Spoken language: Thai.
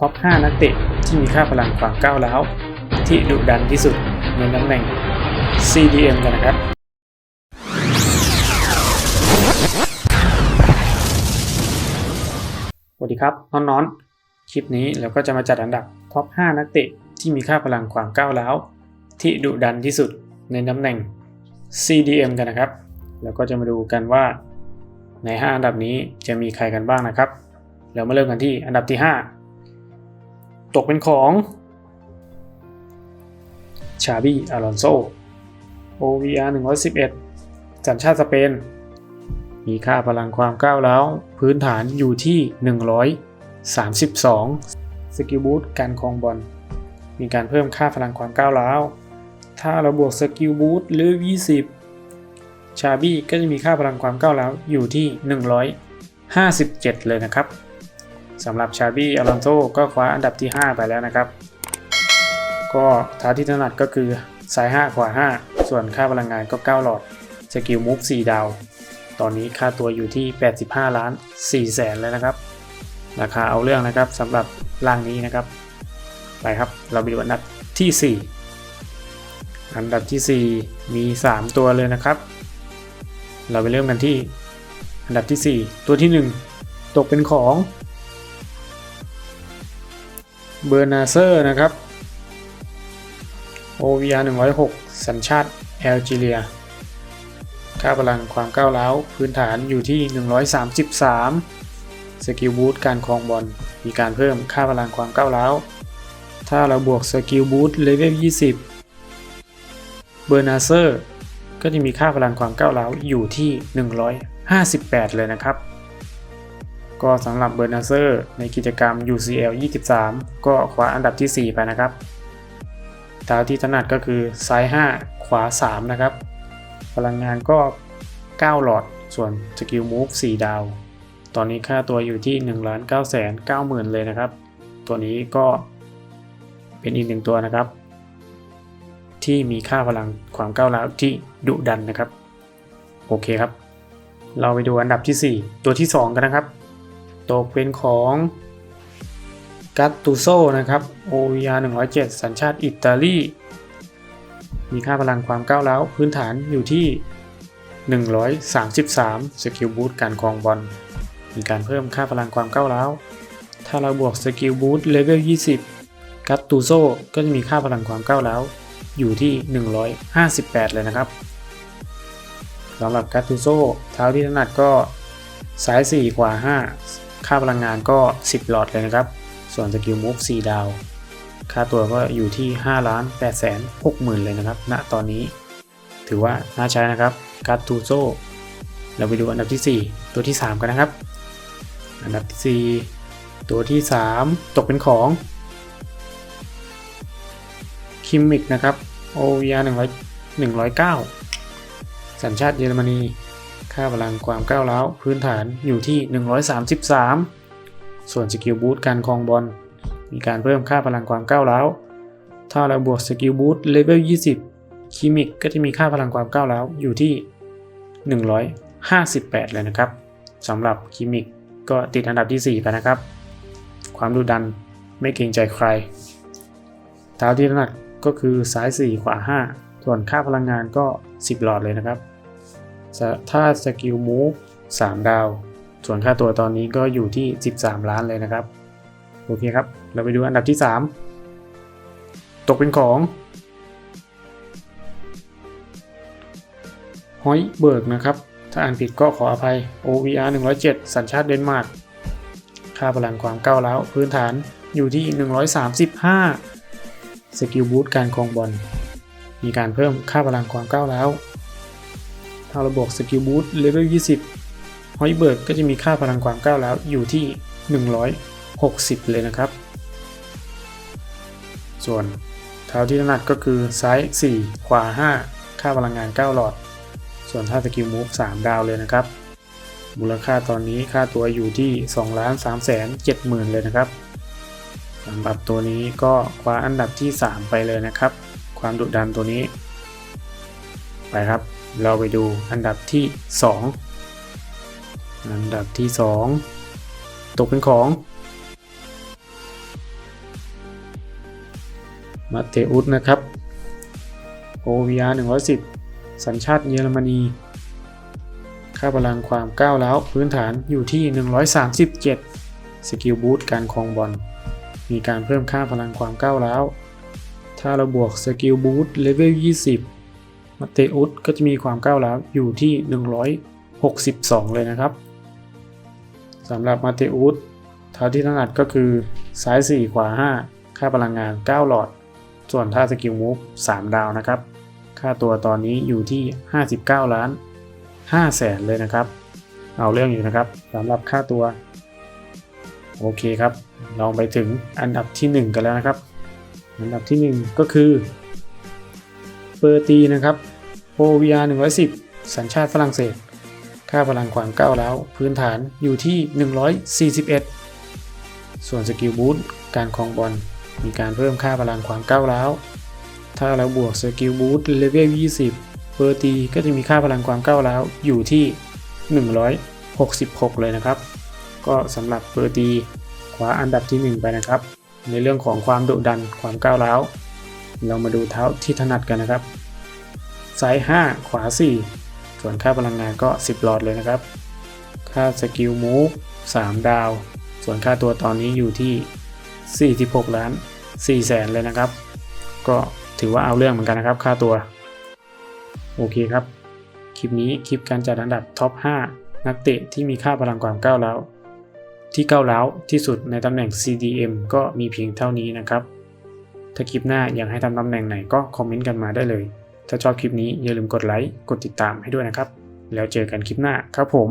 ท็อป 5 นักเตะที่มีค่าพลังความก้าวร้ว ที่ดุดันที่สุดในตำแหน่ง CDM กันนะครับ สวัสดีครับน้อนนอนๆ คลิปนี้เราก็จะมาจัดอันดับท็อป 5 นักเตะที่มีค่าพลังความก้าวร้าวที่ดุดันที่สุดในตำแหน่ง CDM กันนะครับ แล้วก็จะมาดูกันว่าใน 5 อันดับนี้จะมีใครกันบ้างนะครับ เรามาเริ่มกันที่อันดับที่ 5 ตกเป็นของชาบีอารอนโซ OVR 111 สัญชาติสเปน มีค่าพลังความก้าวร้าวพื้นฐานอยู่ที่ 132 สกิลบูทการคองบอล มีการเพิ่มค่าพลังความก้าวร้าว ถ้าเราบวกสกิลบูทหรือ 20 ชาบี้ก็จะมีค่าพลังความก้าวร้าวอยู่ที่ 157 เลยนะครับ สำหรับชาบี้อลอนโซก็คว้าอันดับที่ 5 ไปแล้วนะครับ ก็ท้าที่ถนัดก็คือซ้าย 5 ขวา 5 ส่วนค่าพลังงานก็ 9 หลอด สกิลมูฟ4ดาว ตอนนี้ค่าตัวอยู่ที่ 85 ล้าน4แสนเลยนะครับ ราคาเอาเรื่องนะครับสำหรับร่างนี้นะครับ ไปครับ เราไปดูอันดับที่ 4 อันดับที่ 4 มี 3 ตัวเลยนะครับ เราไปเริ่มกันที่อันดับที่ 4 ตัวที่ 1 ตกเป็นของ เบอร์นาเซอร์นะครับ OVR 106 สัญชาติแอลจีเรีย ค่าพลังความก้าวร้าวพื้นฐานอยู่ที่ 133 สกิลบูทการครองบอล มีการเพิ่มค่าพลังความก้าวร้าว ถ้าเราบวกสกิลบูทเลเวล 20 เบอร์นาเซอร์ก็จะมีค่าพลังความก้าวร้าวอยู่ที่ 158 เลยนะครับ ก็สำหรับเบอร์นาเซอร์ในกิจกรรม UCL 23 ก็คว้าอันดับที่ 4 ไปนะครับเท้าที่ถนัดก็คือซ้าย 5 ขวา 3 นะครับ พลังงานก็ 9 หลอด ส่วนสกิลมูฟ 4 ดาว ตอนนี้ค่าตัวอยู่ที่ 1 9 9 0 0 0 0 เลยนะครับ ตัวนี้ก็เป็นอีกหนึ่งตัวนะครับ ที่มีค่าพลังความก้าวร้าวที่ดุดันนะครับ โอเคครับ เราไปดูอันดับที่ 4 ตัวที่ 2 กันนะครับ ตกเป็นของกัตตูโซนะครับ OVR 107 สัญชาติอิตาลี มีค่าพลังความก้าวร้าวพื้นฐานอยู่ที่ 133 สกิลบูทการครองบอล มีการเพิ่มค่าพลังความก้าวร้าว ถ้าเราบวกสกิลบูทเลเวล 20 กัตตูโซก็จะมีค่าพลังความก้าวร้าวอยู่ที่ 158 เลยนะครับสำหรับกัตตูโซเท้าที่ถนัดก็ซ้าย 4 ขวา 5 ค่าพลังงานก็ 10 หลอดเลยนะครับ ส่วนสกิลมูฟ4ดาว ค่าตัวก็อยู่ที่5ล้าน8แสน6หมื่นเลยนะครับ ณ ตอนนี้ ถือว่าน่าใช้นะครับ การ์ตูโซเราไปดูอันดับที่ 4 ตัวที่ 3 กันนะครับ อันดับที่4ตัวที่ 3 ตกเป็นของคิมมิกนะครับ OVR 100 109สัญชาติเยอรมนี ค่าพลังความก้าวร้าวพื้นฐานอยู่ที่ 133 ส่วนสกิลบูทการครองบอลมีการเพิ่มค่าพลังความก้าวร้าวถ้าเราบวกสกิลบูทเลเวล 20คิมิกก็จะมีค่าพลังความก้าวร้าวอยู่ที่ 158 เลยนะครับสำหรับคิมิกก็ติดอันดับที่ 4 ไปนะครับ ความดุดันไม่เกรงใจใคร เท้าที่ถนัดก็คือซ้าย 4 ขวา 5 ส่วนค่าพลังงานก็ 10 หลอดเลยนะครับ ถ้าสกิลมูฟ3ดาว ส่วนค่าตัวตอนนี้ก็อยู่ที่ 13 ล้านเลยนะครับ โอเคครับ เราไปดูอันดับที่ 3 ตกเป็นของฮอยเบิร์กนะครับ ถ้าอ่านผิดก็ขออภัย OVR 107 สัญชาติเดนมาร์ก ค่าพลังความก้าวร้าวพื้นฐานอยู่ที่ 135 สกิลบูทการครองบอล มีการเพิ่มค่าพลังความก้าวร้าว ถ้าเราบวกสกิลบูทเลเวล20ฮอยเบิร์กก็จะมีค่าพลังความก้าวร้วอยู่ที่ 160 เลยนะครับ ส่วนเท้าที่ถนัดก็คือซ้าย 4 ขวา 5 ค่าพลังงาน 9 หลอด ส่วนถ้าสกิลมูฟ3ดาวเลยนะครับ มูลค่าตอนนี้ค่าตัวอยู่ที่2ล้าน3แสน7หมื่นเลยนะครับสำหรับตัวนี้ก็คว้าอันดับที่ 3 ไปเลยนะครับ ความดุดันตัวนี้ ไปครับ เราไปดูอันดับที่ 2 อันดับที่ 2 ตกเป็นของมาเตอุสนะครับ OVR 110 สัญชาติเยอรมนี ค่าพลังความก้าวร้วพื้นฐานอยู่ที่ 137 สกิลบูทการครองบอล มีการเพิ่มค่าพลังความก้าวร้ว ถ้าเราบวกสกิลบูทเลเวล 20 มาเตอุสก็จะมีความก้าวร้าวอยู่ที่ 162 เลยนะครับสำหรับมาเตอุสเท่าที่ถนัดก็คือซ้าย 4 ขวา 5 ค่าพลังงาน 9 หลอด ส่วนถ้าสกิลมูฟ3ดาวนะครับ ค่าตัวตอนนี้อยู่ที่ 59 ล้าน5แสนเลยนะครับ เอาเรื่องอยู่นะครับสำหรับค่าตัว โอเคครับ ลองไปถึงอันดับที่ 1 กันแล้วนะครับ อันดับที่ 1 ก็คือ อร์ตีนะครับ OVR 110สัญชาติฝรั่งเศส ค่าพลังความก้าวร้าวพื้นฐานอยู่ที่ 141 ส่วนสกิลบูทการครองบอลมีการเพิ่มค่าพลังความก้าวร้าว ถ้าเราบวกสกิลบูทเลเวล 20เปอร์ตีก็จะมีค่าพลังความก้าวร้าวอยู่ที่ 166 เลยนะครับ ก็สำหรับเปอร์ตีคว้าอันดับที่ 1 ไปนะครับ ในเรื่องของความดุดันความก้าวร้าว เรามาดูเท้าที่ถนัดกันนะครับ ซ้าย 5 ขวา 4 ส่วนค่าพลังงานก็ 10 หลอดเลยนะครับ ค่าสกิลมูฟ3ดาว ส่วนค่าตัวตอนนี้อยู่ที่ 46 ล้าน4แสนเลยนะครับ ก็ถือว่าเอาเรื่องเหมือนกันนะครับ ค่าตัว โอเคครับ คลิปนี้คลิปการจัดอันดับท็อป 5 นักเตะที่มีค่าพลังความก้าวร้วที่ก้าวร้าวที่สุดในตำแหน่ง CDM ก็มีเพียงเท่านี้นะครับ ถ้าคลิปหน้าอยากให้ทำตำแหน่งไหนก็คอมเมนต์กันมาได้เลย ถ้าชอบคลิปนี้อย่าลืมกดไลค์ กดติดตามให้ด้วยนะครับ แล้วเจอกันคลิปหน้าครับผม